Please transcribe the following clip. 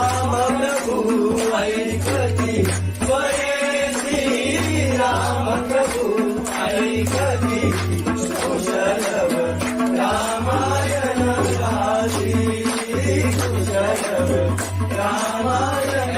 राम प्रभु ऐकती स्वये राम प्रभु ऐकती कुशलव रामायण गाती कुशलव रामायण